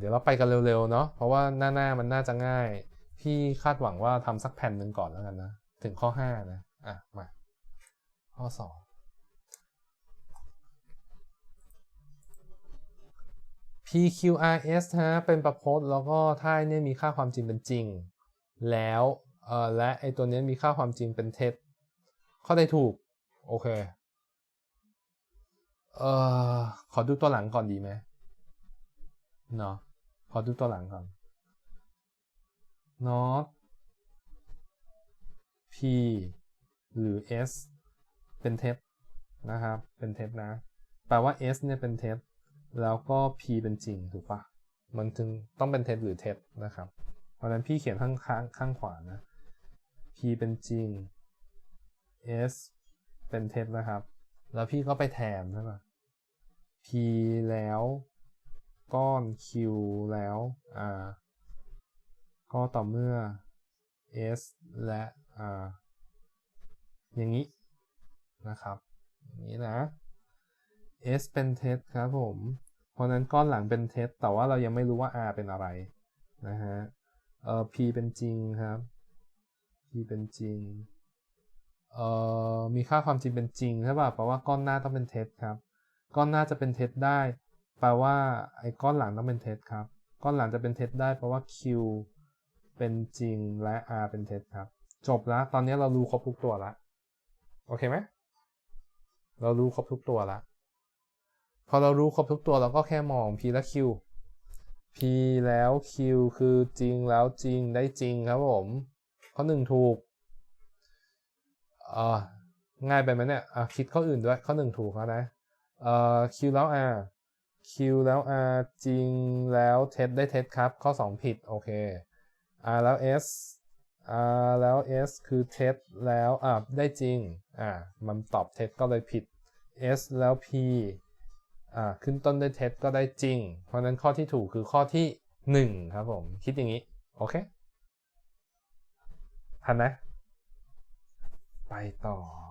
เดี๋ยวเราไปกันเร็วๆเนาะเพราะว่าหน้าหน้ามันน่าจะง่าย พี่คาดหวังว่าทำสักแผ่นหนึ่งก่อนแล้วกันนะ ถึงข้อ 5 นะ อะ มา ข้อ 2 PQRS ฮะเป็นประพจน์แล้วก็ถ้ายเนี่ยมีค่าความจริงเป็นจริง แล้วเอ่อและไอตัวนี้มีค่าความจริงเป็นเท็จ ข้อใดถูก โอเคเอ่อขอดูตัวหลังก่อนดีไหมเนาะ ขอดูตัวหลังก่อน not p หรือ s เป็นเท็จนะครับ เป็นเท็จนะ แปลว่า s เนี่ยเป็นเท็จ แล้วก็ p เป็นจริงถูกปะมันถึงต้องเป็นเท็จหรือเท็จนะครับ เพราะฉะนั้นพี่เขียนข้างข้างข้างขวานะ p เป็นจริง s เป็นเท็จนะครับ แล้วพี่ก็ไปแทนใช่ปะ p แล้ว ก้อน q แล้ว r ก็ต่อเมื่อ s และ r อย่างนี้นะครับอย่างนี้นะ s เป็นเท็จครับผม เพราะนั้นก้อนหลังเป็นเท็จแต่ว่าเรายังไม่รู้ว่า r เป็นอะไรนะฮะเอ่อ p เป็นจริงครับ p เป็นจริงเอ่อมีค่าความจริงเป็นจริงใช่ป่ะแปลว่าก้อนหน้าต้องเป็นเท็จครับ ก้อนหน้าจะเป็นเท็จได้ แปลว่าไอ้ก้อนหลังต้องเป็นเท็จครับ ก้อนหลังจะเป็นเท็จได้แปลว่า q เป็นจริงและ r เป็นเท็จครับ จบแล้วตอนนี้เรารู้ครบทุกตัวแล้วโอเคไหมเรารู้ครบทุกตัวแล้วพอเรารู้ครบทุกตัวเราก็แค่มอง p และ q p แล้ว q คือจริงแล้วจริงได้จริงครับผมข้อหนึ่งถูกเอ่อง่ายไปไหมเนี่ยอะคิดข้ออื่นด้วยข้อหนึ่งถูกแล้วนะเอ่อ q แล้ว r q แล้ว r จริงแล้วเท็จได้เท็จครับ ข้อ 2 ผิด โอเค r แล้ว s r แล้ว s คือเท็จแล้วอะได้จริง อะมันตอบเท็จก็เลยผิด s แล้ว p อะขึ้นต้นด้วยเท็จก็ได้จริง เพราะฉะนั้นข้อที่ถูกคือข้อที่ 1 ครับผม คิดอย่างนี้ โอเค ทันนะ ไปต่อ